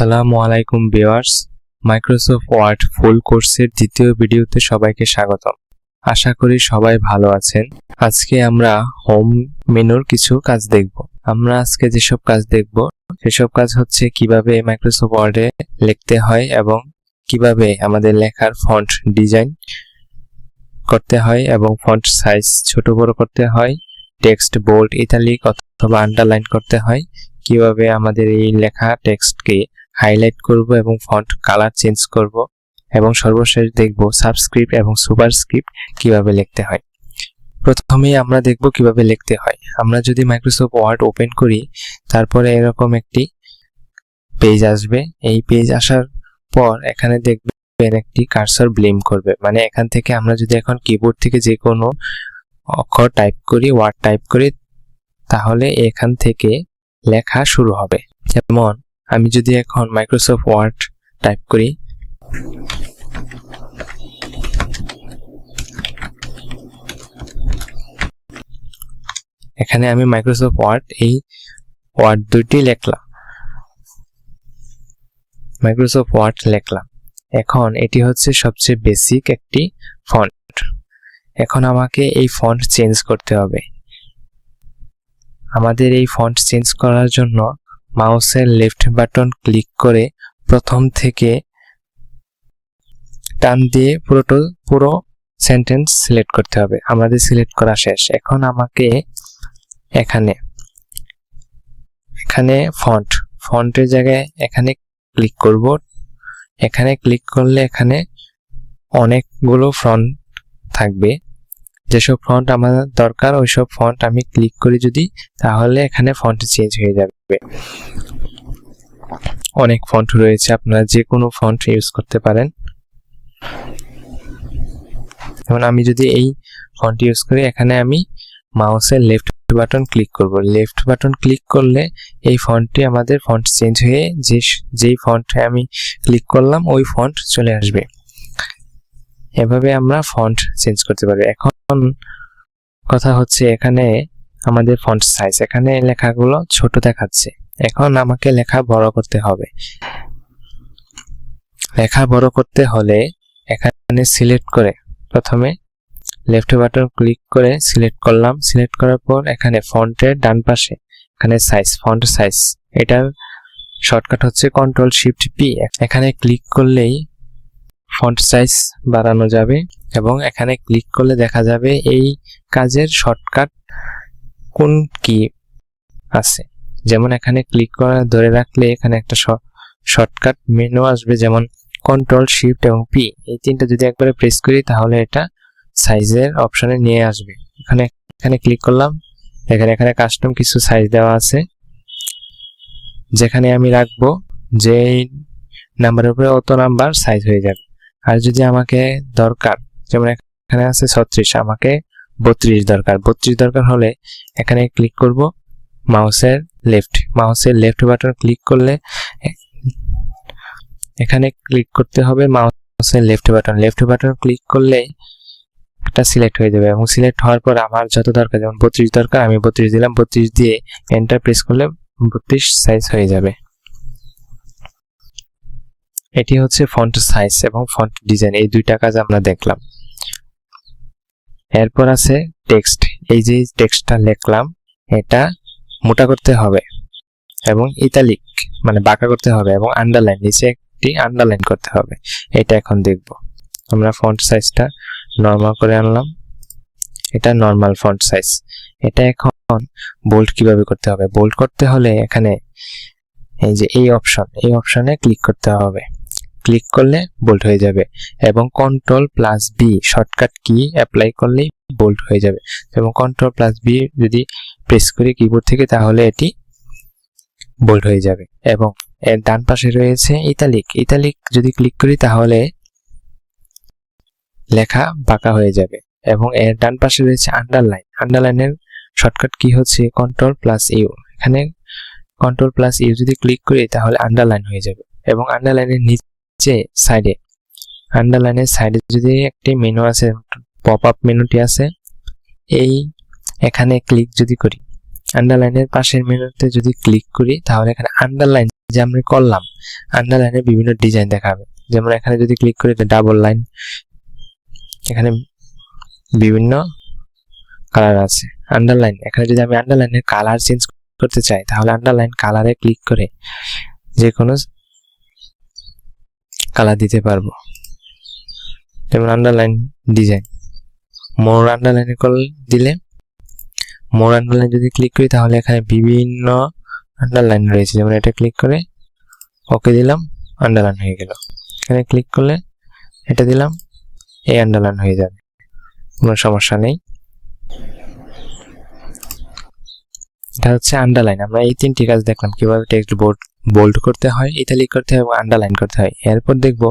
আসসালামু আলাইকুম viewers Microsoft word ফুল কোর্সের দ্বিতীয় ভিডিওতে সবাইকে স্বাগতম। আশা করি সবাই ভালো আছেন। আজকে আমরা হোম মেনুর কিছু কাজ দেখব। আমরা আজকে যেসব কাজ দেখব, সেসব কাজ হচ্ছে কীভাবে মাইক্রোসফট ওয়ার্ডে লিখতে হয় এবং কীভাবে আমাদের লেখার ফন্ট ডিজাইন করতে হয় এবং ফন্ট সাইজ ছোট বড় করতে হয় টেক্সট বোল্ড ইতালিক অথবা আন্ডারলাইন করতে হয়, কীভাবে আমাদের এই লেখা টেক্সটকে হাইলাইট করব এবং ফন্ট কালার চেঞ্জ করব এবং সর্বশেষ দেখব সাবস্ক্রিপ্ট এবং সুপারস্ক্রিপ্ট কীভাবে লিখতে হয়। প্রথমেই আমরা দেখব কীভাবে লিখতে হয়। আমরা যদি মাইক্রোসফট ওয়ার্ড ওপেন করি, তারপরে এরকম একটি পেজ আসবে। এই পেজ আসার পর এখানে দেখবেন একটি কার্সর ব্লেম করবে। মানে এখান থেকে আমরা যদি এখন কিবোর্ড থেকে যে কোনো অক্ষর টাইপ করি ওয়ার্ড টাইপ করি, তাহলে এখান থেকে লেখা শুরু হবে। যেমন আমি যদি এখন মাইক্রোসফট ওয়ার্ড টাইপ করি, এখানে আমি মাইক্রোসফট ওয়ার্ড এই ওয়ার্ড দুটি লিখলাম। মাইক্রোসফট ওয়ার্ড লিখলাম। এখন এটি হচ্ছে সবচেয়ে বেসিক একটি ফন্ট এখন আমাকে এই ফন্ট চেঞ্জ করতে হবে। আমাদের এই ফন্ট চেঞ্জ করার জন্য মাউসের লেফট বাটন ক্লিক করে প্রথম থেকে টান দিয়ে পুরোটো পুরো সেন্টেন্স সিলেক্ট করতে হবে। আমাদের সিলেক্ট করা শেষ। এখন আমাকে এখানে এখানে ফন্ট, ফন্টের জায়গায় এখানে ক্লিক করব। এখানে ক্লিক করলে এখানে অনেকগুলো ফন্ট থাকবে। যেসব ফন্ট আমার দরকার, ওইসব ফন্ট আমি ক্লিক করি যদি, তাহলে এখানে ফন্ট চেঞ্জ হয়ে যাবে। অনেক ফন্ট রয়েছে, আপনারা যে কোনো ফন্ট ইউজ করতে পারেন। যেমন আমি যদি এই ফন্ট ইউজ করি, এখানে আমি মাউসের লেফট বাটন ক্লিক করব। লেফট বাটন ক্লিক করলে এই ফন্টটি আমাদের ফন্ট চেঞ্জ হয়ে যে, যেই ফন্টে আমি ক্লিক করলাম, ওই ফন্ট চলে আসবে। এভাবে আমরা ফন্ট চেঞ্জ করতে পারি। এখন কথা হচ্ছে এখানে আমাদের ফন্ট সাইজ এখানে লেখাগুলো ছোট দেখাচ্ছে। এখন আমাকে লেখা বড় করতে হবে। লেখা বড় করতে হলে এখানে সিলেক্ট করে প্রথমে লেফট বাটন ক্লিক করে সিলেক্ট করলাম। সিলেক্ট করার পর এখানে ফন্টের ডান পাশে এখানে সাইজ ফন্ট সাইজ এটার শর্টকাট হচ্ছে কন্ট্রোল শিফট পি এখানে ক্লিক করলেই ফন্ট সাইজ বাড়ানো যাবে এবং এখানে ক্লিক করলে দেখা যাবে এই কাজের শর্টকাট কোন কি আছে। যেমন এখানে ক্লিক করা, ধরে রাখলে এখানে একটা শর্টকাট মেনু আসবে যেমন কন্ট্রোল শিফট এবং পি এই তিনটা যদি একবারে প্রেস করি তাহলে এটা সাইজের অপশনে নিয়ে আসবে। এখানে এখানে ক্লিক করলাম, এখানে এখানে কাস্টম কিছু সাইজ দেওয়া আছে। যেখানে আমি রাখব যে নাম্বারের উপরে অত নাম্বার সাইজ হয়ে যাবে। আর যদি আমাকে দরকার, যেমন এখানে আছে ছত্রিশ, আমাকে বত্রিশ দরকার। বত্রিশ দরকার হলে এখানে ক্লিক করব মাউসের লেফট মাউসের লেফট বাটন ক্লিক করলে এখানে ক্লিক করতে হবে মাউসের left button left button click করলেই একটা সিলেক্ট হয়ে যাবে এবং সিলেক্ট হওয়ার পর আমার যত দরকার, যেমন বত্রিশ দরকার, আমি বত্রিশ দিলাম, বত্রিশ দিয়ে এন্টার প্রেস করলে বত্রিশ সাইজ হয়ে যাবে। এটি হচ্ছে ফন্ট সাইজ এবং ফন্ট ডিজাইন এই দুইটা কাজ আমরা দেখলাম। এরপর আছে টেক্সট এই যে টেক্সটটা লিখলাম, এটা মোটা করতে হবে এবং ইতালিক মানে বাঁকা করতে হবে এবং আন্ডারলাইন নিচে একটি আন্ডারলাইন করতে হবে, এটা এখন দেখব। আমরা ফন্ট সাইজটা নর্মাল করে আনলাম, এটা নর্মাল ফন্ট সাইজ এটা এখন বোল্ড কীভাবে করতে হবে? বোল্ড করতে হলে এখানে এই যে এই অপশন এই অপশনে ক্লিক করতে হবে। ক্লিক করলে বোল্ড হয়ে যাবে এবং control plus B shortcut key apply করলেই বোল্ড হয়ে যাবে। এবং কন্ট্রোল প্লাস বি যদি প্রেস করি কিবোর্ড থেকে তাহলে এটি বোল্ড হয়ে যাবে এবং এর ডান পাশে রয়েছে ইতালিক ইতালিক যদি ক্লিক করি তাহলে লেখা বাঁকা হয়ে যাবে এবং এর ডান পাশে রয়েছে আন্ডারলাইন আন্ডারলাইনের শর্টকাট কি হচ্ছে কন্ট্রোল প্লাস ইউ এখানে কন্ট্রোল প্লাস ইউ যদি ক্লিক করি তাহলে আন্ডারলাইন হয়ে যাবে এবং আন্ডারলাইনের নিচে সাইডে আন্ডারলাইনের সাইডে যদি একটি মেনু আছে পপ আপ মেনুটি আছে, এই এখানে ক্লিক যদি করি আন্ডারলাইনের পাশের মেনুতে যদি ক্লিক করি, তাহলে এখানে আন্ডারলাইন যে আমরা করলাম আন্ডারলাইনের বিভিন্ন ডিজাইন দেখাবে। যেমন এখানে যদি ক্লিক করি ডাবল লাইন এখানে বিভিন্ন কালার আছে। আন্ডারলাইন এখানে যদি আমি আন্ডারলাইনের কালার চেঞ্জ করতে চাই, তাহলে আন্ডারলাইন কালারে ক্লিক করে যে কোনো কালার দিতে পারব। যেমন আন্ডারলাইন ডিজাইন মোর আন্ডারলাইনে কল দিলে মোর আন্ডারলাইন যদি ক্লিক করি, তাহলে এখানে বিভিন্ন আন্ডারলাইন রয়েছে। যেমন এটা ক্লিক করে ওকে দিলাম আন্ডারলাইন হয়ে গেল। এখানে ক্লিক করলে, এটা দিলাম, এই আন্ডারলাইন হয়ে যাবে। কোনো সমস্যা নেই। এটা হচ্ছে আন্ডারলাইন আমরা এই তিনটি কাজ দেখলাম। কীভাবে টেক্সট বোর্ড বোল্ড করতে হয় ইতালিক করতে হয় এবং আন্ডারলাইন করতে হয়। এরপর দেখব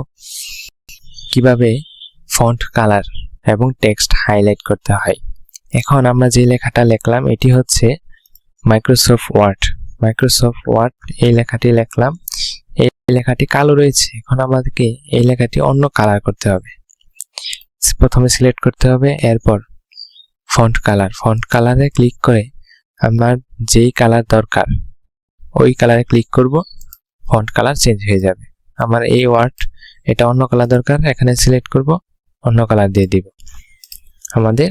কীভাবে ফন্ট কালার এবং টেক্সট হাইলাইট করতে হয়। এখন আমরা যে লেখাটা লিখলাম, এটি হচ্ছে মাইক্রোসফট ওয়ার্ড মাইক্রোসফট ওয়ার্ড এই লেখাটি লিখলাম। এই লেখাটি কালো রয়েছে। এখন আমাদেরকে এই লেখাটি অন্য কালার করতে হবে। প্রথমে সিলেক্ট করতে হবে, এরপর ফন্ট কালার ফন্ট কালারে ক্লিক করে আমার যেই কালার দরকার ওই কালারে ক্লিক করব ফন্ট কালার চেঞ্জ হয়ে যাবে। আমার এই ওয়ার্ড এটা অন্য কালার দরকার, এখানে সিলেক্ট করব, অন্য কালার দিয়ে দিব। আমাদের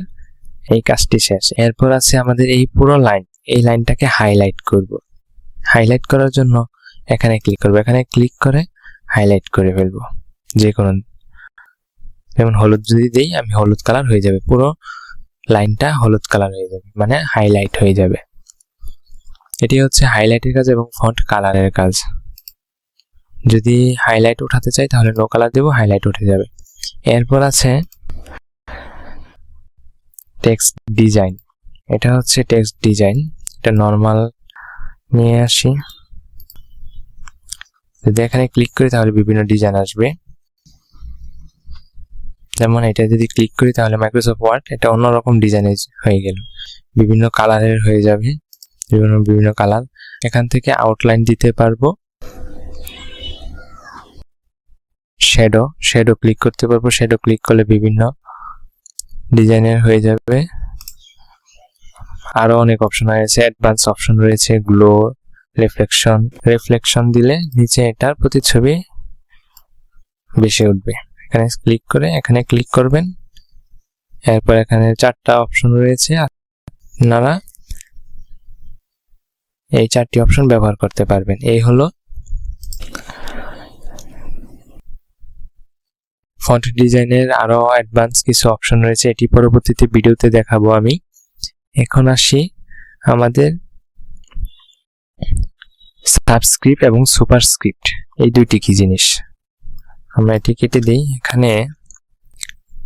এই কাজটি শেষ। এরপর আছে আমাদের এই পুরো লাইন এই লাইনটাকে হাইলাইট করব। হাইলাইট করার জন্য এখানে ক্লিক করব। এখানে ক্লিক করে হাইলাইট করে ফেলব। যে কোনো, যেমন হলুদ যদি দেই, আমি হলুদ কালার হয়ে যাবে। পুরো লাইনটা হলুদ কালার হয়ে যাবে মানে হাইলাইট হয়ে যাবে। এটি হচ্ছে হাইলাইটের কাজ এবং ফন্ট কালারের কাজ। যদি হাইলাইট উঠাতে চাই, তাহলে নো কালার দেবো হাইলাইট উঠে যাবে। এরপর আছে টেক্সট ডিজাইন এটা হচ্ছে টেক্সট ডিজাইন এটা নর্মাল নিয়ে আসি। যদি এখানে ক্লিক করি, তাহলে বিভিন্ন ডিজাইন আসবে। যেমন এটা যদি ক্লিক করি, তাহলে মাইক্রোসফট ওয়ার্ড এটা অন্যরকম ডিজাইনের হয়ে গেল। বিভিন্ন কালারের হয়ে যাবে। বিভিন্ন বিভিন্ন কালার এখান থেকে আউটলাইন দিতে পারব। শ্যাডো শ্যাডো ক্লিক করতে পারব। শ্যাডো ক্লিক করলে বিভিন্ন ডিজাইনের হয়ে যাবে। আরও অনেক অপশন রয়েছে অ্যাডভান্স অপশন রয়েছে গ্লো রিফ্লেকশন রিফ্লেকশন দিলে নিচে এটার প্রতিচ্ছবি বেশি উঠবে। এখানে ক্লিক করে, এখানে ক্লিক করবেন। এরপর এখানে চারটা অপশন রয়েছে। আপনারা এই চারটি অপশন ব্যবহার করতে পারবেন। এই হলো ফন্ট ডিজাইনের আরও অ্যাডভান্স কিছু অপশন রয়েছে। এটি পরবর্তীতে ভিডিওতে দেখাবো আমি। এখন আসি আমাদের সাবস্ক্রিপ্ট এবং সুপারস্ক্রিপ্ট এই দুইটি কি জিনিস? আমরা এটি কেটে দিই। এখানে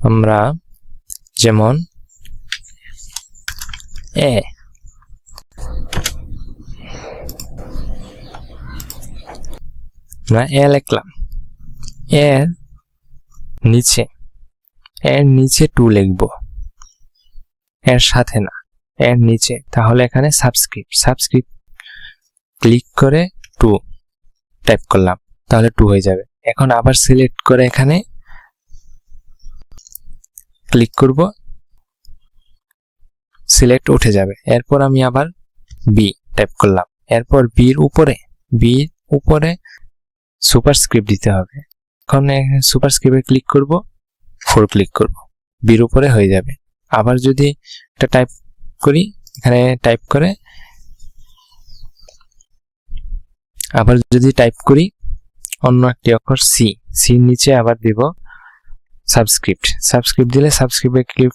আমরা যেমন এ আমরা এ লিখলাম। এর নিচে। এর নিচে টু লিখব। এর সাথে না। এর নিচে। তাহলে এখানে সাবস্ক্রিপ্ট সাবস্ক্রিপ্ট ক্লিক করে টু টাইপ করলাম। তাহলে টু হয়ে যাবে। এখন আবার সিলেক্ট করে এখানে ক্লিক করব। সিলেক্ট উঠে যাবে। এরপর আমি আবার বি টাইপ করলাম। এরপর বির উপরে। বির উপরে সুপারস্ক্রিপ্ট দিতে হবে। এখন সুপারস্ক্রিপ্টে ক্লিক করব, ফোর ক্লিক করব। বির উপরে হয়ে যাবে। আবার যদি একটা টাইপ করি, এখানে টাইপ করে, আবার যদি টাইপ করি, অন্য একটি অক্ষর সি সির নিচে আবার দিব সাবস্ক্রিপ্ট। সাবস্ক্রিপ্ট দিলে সাবস্ক্রিপ্টে ক্লিক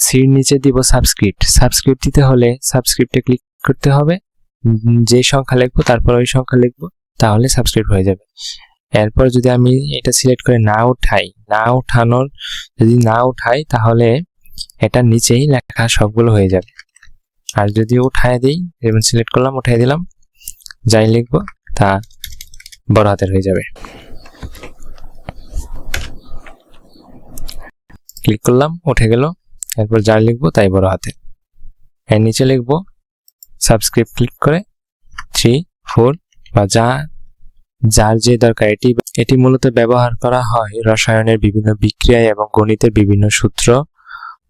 সির নিচে দিব সাবস্ক্রিপ্ট। সাবস্ক্রিপ্ট দিতে হলে সাবস্ক্রিপ্টে ক্লিক করতে হবে। যে সংখ্যা লিখব, তারপর ওই সংখ্যা লিখব। তাহলে সাবস্ক্রিপ্ট হয়ে যাবে। এরপর যদি আমি এটা সিলেক্ট করে না উঠাই, না উঠানোর যদি না উঠাই, তাহলে এটা নিচেই লেখা সবগুলো হয়ে যাবে। আর যদি উঠায় দিই, যেমন সিলেক্ট করলাম উঠাই দিলাম, যাই লিখব, তা বড় হাতের হয়ে যাবে। ক্লিক করলাম, উঠে গেল, এরপর যা লিখব, তাই বড় হাতে এর নিচে লিখব সাবস্ক্রিপ্ট ক্লিক করে থ্রি ফোর বা যা যার যে দরকার এটি এটি মূলত ব্যবহার করা হয় রসায়নের বিভিন্ন বিক্রিয়ায় এবং গণিতের বিভিন্ন সূত্র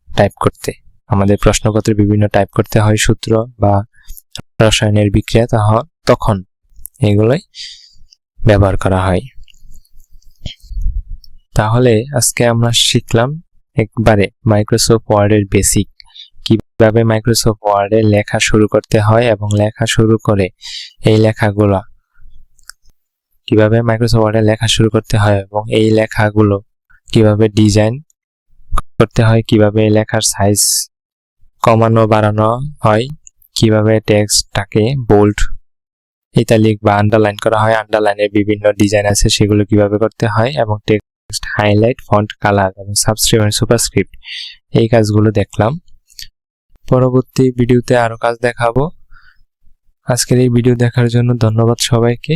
টাইপ করতে। আমাদের প্রশ্নপত্রে বিভিন্ন টাইপ করতে হয় সূত্র বা রসায়নের বিক্রিয়া তখন এগুলোই ব্যবহার করা হয়। তাহলে আজকে আমরা শিখলাম একবারে মাইক্রোসফট ওয়ার্ডের বেসিক কীভাবে মাইক্রোসফট ওয়ার্ডে লেখা শুরু করতে হয় এবং লেখা শুরু করে এই লেখাগুলো কীভাবে মাইক্রোসফট ওয়ার্ডে লেখা শুরু করতে হয় এবং এই লেখাগুলো কীভাবে ডিজাইন করতে হয়, কীভাবে লেখার সাইজ কমানো, বাড়ানো হয়, কীভাবে টেক্সটটাকে বোল্ড ইতালিক বা আন্ডারলাইন করা হয় আন্ডারলাইনের বিভিন্ন ডিজাইন আছে, সেগুলো কীভাবে করতে হয় এবং টেক্সট হাইলাইট ফন্ট কালার এবং সাবস্ক্রিপ্ট সুপারস্ক্রিপ্ট এই কাজগুলো দেখলাম। পরবর্তী ভিডিওতে আরও কাজ দেখাবো। আজকের এই ভিডিও দেখার জন্য ধন্যবাদ সবাইকে।